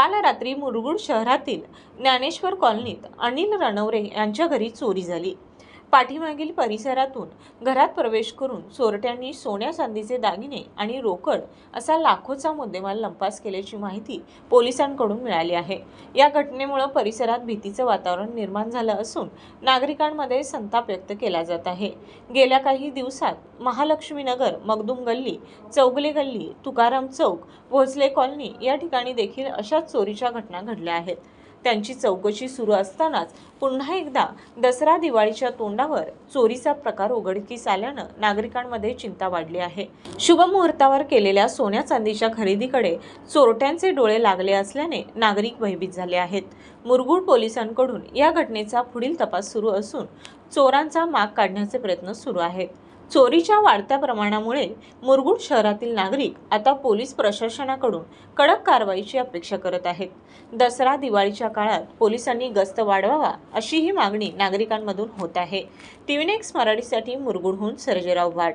काल रात्री मुरगुड शहरातील ज्ञानेश्वर कॉलनीत अनिल रणवरे यांच्या घरी चोरी झाली. पाठीमागील परिसरातून घरात प्रवेश करून चोरट्यांनी सोन्या चांदीचे दागिने आणि रोकड असा लाखोचा मुद्देमाल लंपास केल्याची माहिती पोलिसांकडून मिळाली आहे. या घटनेमुळे परिसरात भीतीचं वातावरण निर्माण झालं असून नागरिकांमध्ये संताप व्यक्त केला जात आहे. गेल्या काही दिवसात महालक्ष्मीनगर मगदुम मगदूम गल्ली चौगले गल्ली तुकाराम चौक भोसले कॉलनी या ठिकाणी देखील अशाच चोरीच्या घटना घडल्या आहेत. त्यांची चौकशी सुरू असतानाच पुन्हा एकदा दसरा दिवाळीच्या तोंडावर चोरीचा प्रकार उघडकीस आल्यानं नागरिकांमध्ये चिंता वाढली आहे. शुभ मुहूर्तावर केलेल्या सोन्या चांदीच्या खरेदीकडे चोरट्यांचे डोळे लागले असल्याने नागरिक भयभीत झाले आहेत. मुरगुड पोलिसांकडून या घटनेचा पुढील तपास सुरू असून चोरांचा माग काढण्याचे प्रयत्न सुरू आहेत. चोरीच्या वाढत्या प्रमाणामुळे मुरगुड शहरातील नागरिक आता पोलीस प्रशासनाकडून कडक कारवाईची अपेक्षा करत आहेत. दसरा दिवाळीच्या काळात पोलिसांनी गस्त वाढवावा अशी ही मागणी नागरिकांमधून होत आहे. टीव्ही नेक्स्ट मराठीसाठी मुरगुडहून सर्जेराव भाट.